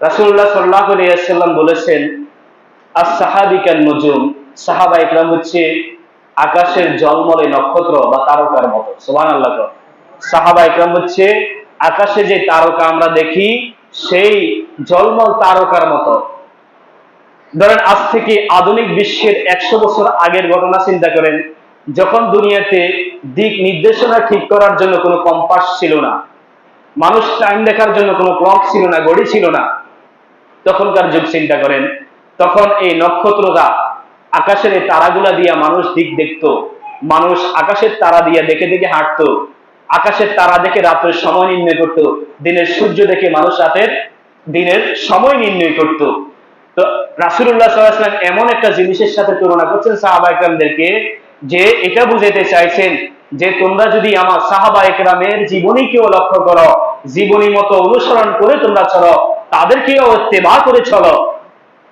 রাসূলুল্লাহ সাল্লাল্লাহু আলাইহি ওয়াসাল্লাম বলেছেন আস সাহাবিকান নজুম সাহাবা ইকরাম হচ্ছে আকাশের জলমলে নক্ষত্র বা তারকার মতো, সুবহানাল্লাহ কর। সাহাবা ইকরাম হচ্ছে আকাশে যে তারকা আমরা দেখি, সেই জলমল তারকার মতো ধরেন, আজ থেকে আধুনিক বিশ্বের একশো বছর আগের ঘটনা চিন্তা করেন, যখন দুনিয়াতে দিক নির্দেশনা ঠিক করার জন্য কোনো কম্পাস ছিল না, মানুষ টাইম দেখার জন্য কোনো ক্লক ছিল না, ঘড়ি ছিল না তখনকার যুগ চিন্তা করেন, তখন এই নক্ষত্ররা আকাশের এই তারাগুলা দিয়া মানুষ দিক দেখতো। মানুষ আকাশের তারা দিয়া দেখে দেখে হাঁটতো। আকাশের তারা দেখে রাতের সময় নির্ণয় করতো। দিনের সূর্য দেখে মানুষ রাতের দিনের সময় নির্ণয় করতো। তো রাসুল্লাহ সাল্লাহাম এমন একটা জিনিসের সাথে তুলনা করছেন সাহাবা একরামদেরকে যে এটা বুঝাইতে চাইছেন যে তোমরা যদি আমার সাহাবা একরামের জীবনীকেও লক্ষ্য করো, জীবনী মতো অনুসরণ করে তোমরা চলো তাদেরকেও ইত্তেবা করে চলো,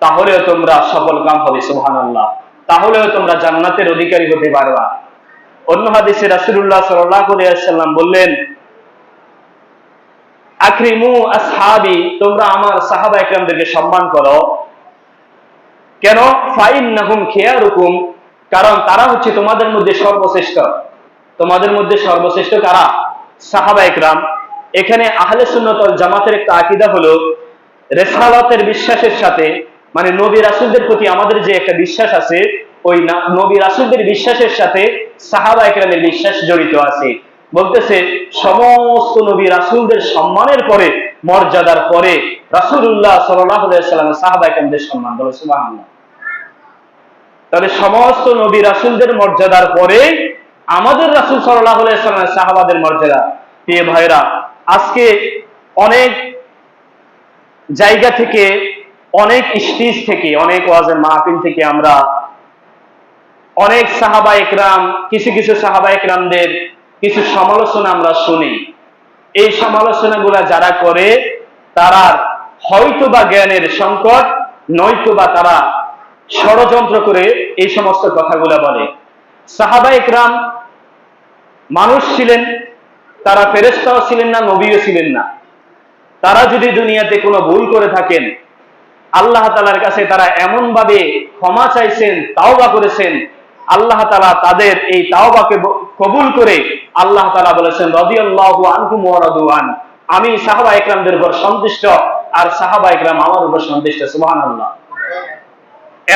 তাহলেও তোমরা সফল কাম হবে সুহান আল্লাহ তাহলেও তোমরা জান্নাতের অধিকারী হতে পারবা। অন্য হাদিসে রাসুল্লাহ সাল্লাম বললেন, আক্রিমু আসহাবি, তোমরা আমার সাহাবা একরামদেরকে সম্মান করো। কেন? ফাইন নাহুম কারণ তারা হচ্ছে তোমাদের মধ্যে সর্বশ্রেষ্ঠ। তোমাদের মধ্যে সর্বশ্রেষ্ঠ কারা? সাহাবা একরাম। এখানে আহলে সুন্নতল জামাতের একটা আকিদা হলো রেসালাতের বিশ্বাসের সাথে মানে নবী রাসুলদের প্রতি আমাদের যে একটা বিশ্বাস আছে, ওই নবী রাসুলদের বিশ্বাসের সাথে সাহাবা একরামের বিশ্বাস জড়িত আছে। বলতেছে, সমস্ত নবী রাসুলদের সম্মানের পরে, মর্যাদার পরে রাসুল্লাহ সাল্লাম সাহাবা একরামদের সম্মান সুবহানাল্লাহ। তাহলে সমস্ত নবী রাসুলদের মর্যাদার পরে আমাদের রাসুল সাল্লাহ সাহাবাদের মর্যাদা। প্রিয় ভাইরা আজকে অনেক জায়গা থেকে, অনেক স্টেজ থেকে, অনেক ওয়াজের মাহফিল থেকে আমরা অনেক সাহাবা একরাম, কিছু কিছু সাহাবা একরামদের কিছু সমালোচনা আমরা শুনি। এই সমালোচনাগুলা যারা করে, তারা হয়তো বা জ্ঞানের সংকট নয়তো বা তারা ষড়যন্ত্র করে এই সমস্ত কথাগুলা বলে। সাহাবা একরাম মানুষ ছিলেন, তারা ফেরেস্তাও ছিলেন না, নবীও ছিলেন না। তারা যদি দুনিয়াতে কোনো ভুল করে থাকেন, আল্লাহ তালার কাছে তারা এমন ভাবে ক্ষমা চাইছেন, তাওবা করেছেন, আল্লাহ তালা তাদের এই তাওবাকে কবুল করে আল্লাহ তালা বলেছেন ওয়া রাদু আমি সাহাবা একরামদের উপর সন্তুষ্ট আর সাহাবা একরাম আমার উপর সন্তুষ্ট, সুবহানাল্লাহ।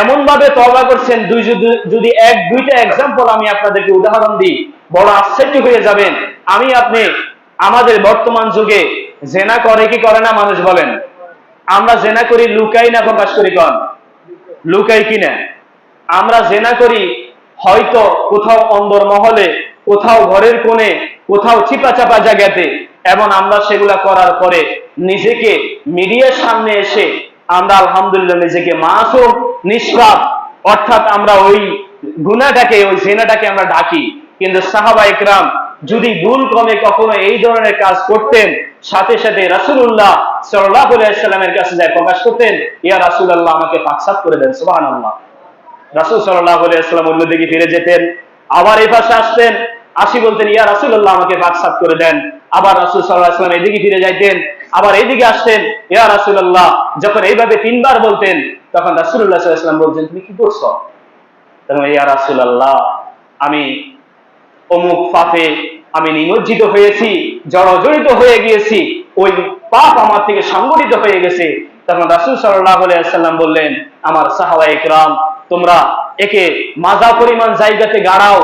এমন ভাবে তবা করছেন, দুই যদি এক, দুইটা এক্সাম্পল আমি আপনাদেরকে উদাহরণ দিই, বড় আশ্চর্য হয়ে যাবেন। আমি আপনি, আমাদের বর্তমান যুগে জেনা করে কি করে না, মানুষ বলেন। আমরা জেনা করি, লুকাই না প্রকাশ করি, কন। লুকাই কিনা আমরা জেনা করি, হয়তো কোথাও অন্দর মহলে কোথাও ঘরের কোণে, কোথাও চিপা চাপা জায়গাতে, এবং আমরা সেগুলা করার পরে নিজেকে মিডিয়ার সামনে এসে আমরা আলহামদুলিল্লাহ নিজেকে মাসুম, নিষ্পাপ, অর্থাৎ আমরা ওই গুণাটাকে, ওই জেনাটাকে আমরা ডাকি। কিন্তু সাহাবা একরাম যদি ভুল ক্রমে কখনো এই ধরনের কাজ করতেন, সাথে সাথে রাসুল্লাহ সাল্লাহ সাল্লামের কাছে যায় প্রকাশ করতেন, ইয়া রাসুল্লাহ আমাকে পাকসাত করে দেন সুবাহ আল্লাহ রাসুল সাল্লাহ সাল্লাম অন্যদিকে ফিরে যেতেন, আবার এই পাশে আসতেন, আসি বলতেন, ইয়া রাসুল্লাহ আমাকে পাকসাত করে দেন। আবার রাসুল সাল্লাহাম এদিকে ফিরে যাইতেন, আবার এইদিকে আসতেন, ইয়া রাসুল্লাহ যখন এইভাবে তিনবার বলতেন, তখন রাসুল্লাহ সাল্লাম বলতেন, তুমি কি করছ? ইয়া রাসুল্লাহ আমি অমুক পাপে আমি নিমজ্জিত হয়েছি জড়জড়িত হয়ে গিয়েছি, ওই পাপ আমার থেকে সংগঠিত হয়ে গেছে। তখন রাসুল সাল্লাহ সাল্লাম বললেন, আমার সাহাবা একরাম, তোমরা একে মাজা পরিমাণ জায়গাতে গাড়াও,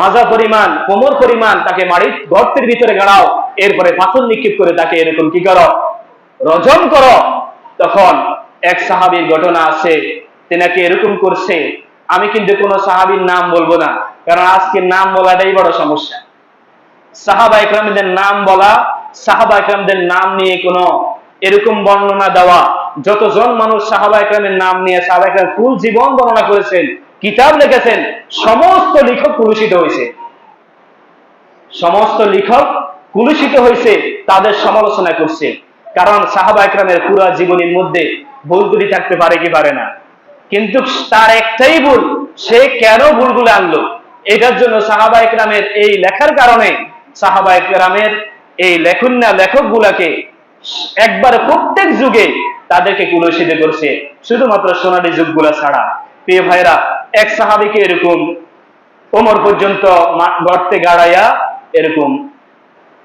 মাজা পরিমাণ, কোমর পরিমাণ তাকে মাড়ির গর্তের ভিতরে গাড়াও, এরপরে পাথর নিক্ষেপ করে তাকে এরকম কি করো? রজন করো। তখন এক সাহাবীর ঘটনা আছে, তেনাকে এরকম করছে আমি কিন্তু কোন সাহাবীর নাম বলব না, কারণ আজকে নাম বলাটাই বড় সমস্যা। সাহাবা ইকরামদের নাম বলা, সাহাবা ইকরামদের নাম নিয়ে কোনো এরকম বর্ণনা দেওয়া, যতজন মানুষ সাহাবা ইকরামের নাম নিয়ে, সাহাবা ইকরাম ফুল জীবন বর্ণনা করেছেন, কিতাব লিখেছেন, সমস্ত লেখক কুলুষিত হয়েছে। সমস্ত লেখক কুলুষিত হয়েছে, তাদের সমালোচনা করছে, কারণ সাহাবা ইকরামের পুরা জীবনীর মধ্যে ভুল ত্রুটি থাকতে পারে কি পারে না। কিন্তু তার একটাই ভুল, সে কেন ভুলগুলো আনলো? এটার জন্য সাহাবা ইকরামের এই লেখার কারণে, সাহাবা ইকরামের এই লেখন্না লেখক গুলাকে একবারে প্রত্যেক যুগে তাদেরকে কুলসিত করছে, শুধুমাত্র সোনালী যুগগুলা ছাড়া। প্রিয় ভাইরা এক সাহাবিকে এরকম কোমর পর্যন্ত গর্তে গাড়াইয়া এরকম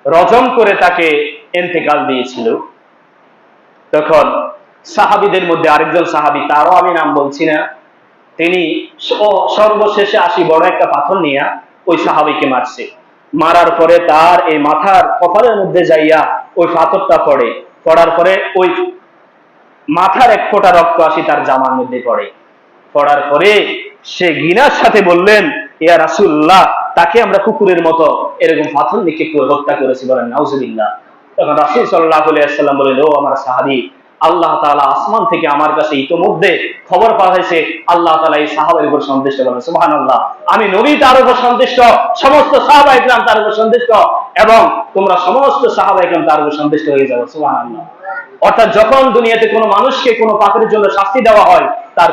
রজম করে তাকে এন্তেকাল দিয়েছিল। তখন সাহাবিদের মধ্যে আরেকজন সাহাবি, তারও আমি নাম বলছি না। তিনি সর্বশেষে আসি বড় একটা পাথর নিয়ে, ওই সাহাবিকে মারছে। মারার পরে তার এই মাথার কপালের মধ্যে যাইয়া ওই পাথরটা পড়ে। পড়ার পরে ওই মাথার এক ফোঁটা রক্ত আসি তার জামার মধ্যে পড়ে। পড়ার পরে সে গিনার সাথে বললেন, ইয়া রাসুল্লাহ তাকে আমরা কুকুরের মতো এরকম পাথর নিক্ষেপ করে হত্যা করেছি বলেন, নাউজুবিল্লাহ। তখন রাসুল সাল্লাহ আলাইসাল্লাম বললেন, ও আমার সাহাবি আল্লাহ তাআলা আসমান থেকে আমার কাছে ইতোমধ্যে খবর পাঠাইছে, আল্লাহ তাআলা এই সাহাবার উপর সন্তুষ্ট বলেন সুবহানাল্লাহ। আমি নবী তার উপর সন্তুষ্ট, সমস্ত সাহাবা ইকরাম তার উপর সন্তুষ্ট এবং তোমরা সমস্ত সাহাবা ইকরাম তার উপর সন্তুষ্ট হয়ে যাবে সুবহানাল্লাহ। অর্থাৎ যখন দুনিয়াতে কোনো মানুষকে কোনো পাপের জন্য শাস্তি দেওয়া হয়, তার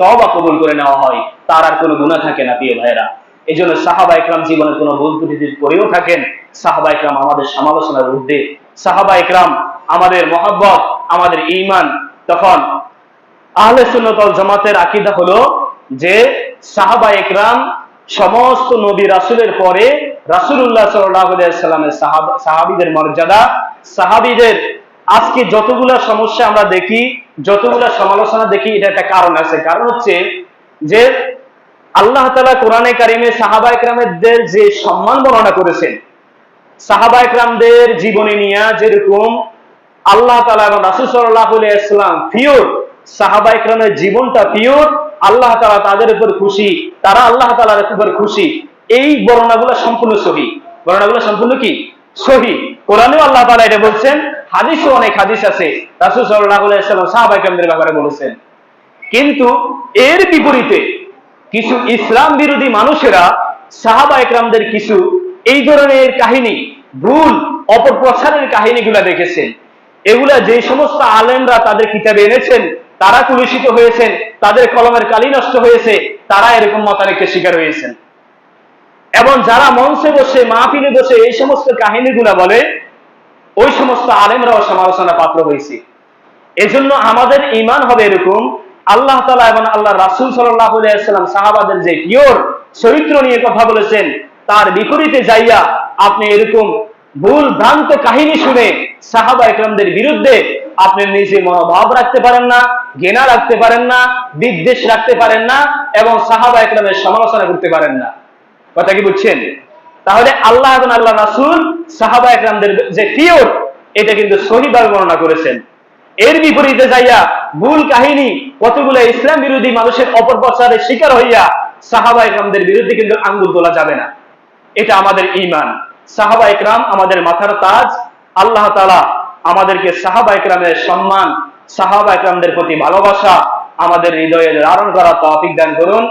তওবা কবুল করে নেওয়া হয়। তার আর কোনো গুণা থাকে না, প্রিয় ভাইরা এই জন্য সাহাবা ইকরাম জীবনে কোনো ভুল ত্রুটি করেও থাকেন, সাহাবা ইকরাম আমাদের সমালোচনার ঊর্ধ্বে। সাহাবা ইকরাম আমাদের মহাব্বত, আমাদের ঈমান। তখন আহলে সুন্নাত ওয়াল জামাতের আকীদা হলো যে সাহাবা ইকরাম সমস্ত নবী রাসূলের পরে সাল্লাল্লাহু সাল্লামের সাহাব- সাহাবীদের মর্যাদা, সাহাবীদের আজকে যতগুলা সমস্যা আমরা দেখি, যতগুলা সমালোচনা দেখি, এটা একটা কারণ আছে। কারণ হচ্ছে যে আল্লাহ তাআলা কোরআনে কারিমে সাহাবা ইকরামদের যে সম্মান বর্ণনা করেছেন, সাহাবা ইকরামদের জীবনী নিয়ে যেরকম আল্লাহ তাআলা এবং রাসূল আলাইহি ইসলাম পিওর সাহাবা ইকরামের জীবনটা পিওর আল্লাহ তাআলা তাদের উপর খুশি, তারা আল্লাহ তাআলার উপর খুশি। এই বর্ণনাগুলো সম্পূর্ণ সহি। বর্ণনাগুলো সম্পূর্ণ কি? সহি। কোরআনেও আল্লাহ তাআলা এটা বলছেন, হাদিসও অনেক হাদিস আছে, রাসূল আলাইহি ইসলাম সাহাবা ইকরামদের ব্যাপারে বলেছেন। কিন্তু এর বিপরীতে কিছু ইসলাম বিরোধী মানুষেরা সাহাবা একরামদের কিছু এই ধরনের কাহিনী, ভুল, অপপ্রচারের কাহিনীগুলা দেখেছেন। এগুলা যে সমস্ত আলেমরা তাদের কিতাবে এনেছেন, তারা কুলুষিত হয়েছেন, তাদের কলমের কালি নষ্ট হয়েছে, তারা এরকম মতানৈক্যের শিকার হয়েছেন। এবং যারা মঞ্চে বসে, মাহফিলে বসে এই সমস্ত কাহিনীগুলা বলে, ওই সমস্ত আলেমরাও সমালোচনা পাত্র হয়েছে। এজন্য আমাদের ইমান হবে এরকম, আল্লাহ তালা এবং আল্লাহ রাসুল সাল্লাম সাহাবাদের যে পিওর চরিত্র নিয়ে কথা বলেছেন, তার বিপরীতে যাইয়া আপনি এরকম ভুল ভ্রান্ত কাহিনী শুনে সাহাবা একরামদের বিরুদ্ধে আপনি নিজে মনোভাব রাখতে পারেন না, ঘৃণা রাখতে পারেন না, বিদ্বেষ রাখতে পারেন না এবং সাহাবা একরামের সমালোচনা করতে পারেন না। কথা কি বুঝছেন? তাহলে আল্লাহ এবং আল্লাহ রাসুল সাহাবা একরামদের যে পিওর, এটা কিন্তু সহিভাবে বর্ণনা করেছেন। এর বিপরীতে যাইয়া ভুল কাহিনী কতগুলো ইসলাম বিরোধী মানুষের অপপ্রচারের শিকার হইয়া সাহাবা একরামদের বিরুদ্ধে কিন্তু আঙ্গুল তোলা যাবে না। এটা আমাদের ইমান সাহাবা একরাম আমাদের মাথার তাজ। আল্লাহ তালা আমাদেরকে সাহাবা একরামের সম্মান, সাহাবা একরামদের প্রতি ভালোবাসা, আমাদের হৃদয়ের ধারণ করা তফিক দান করুন।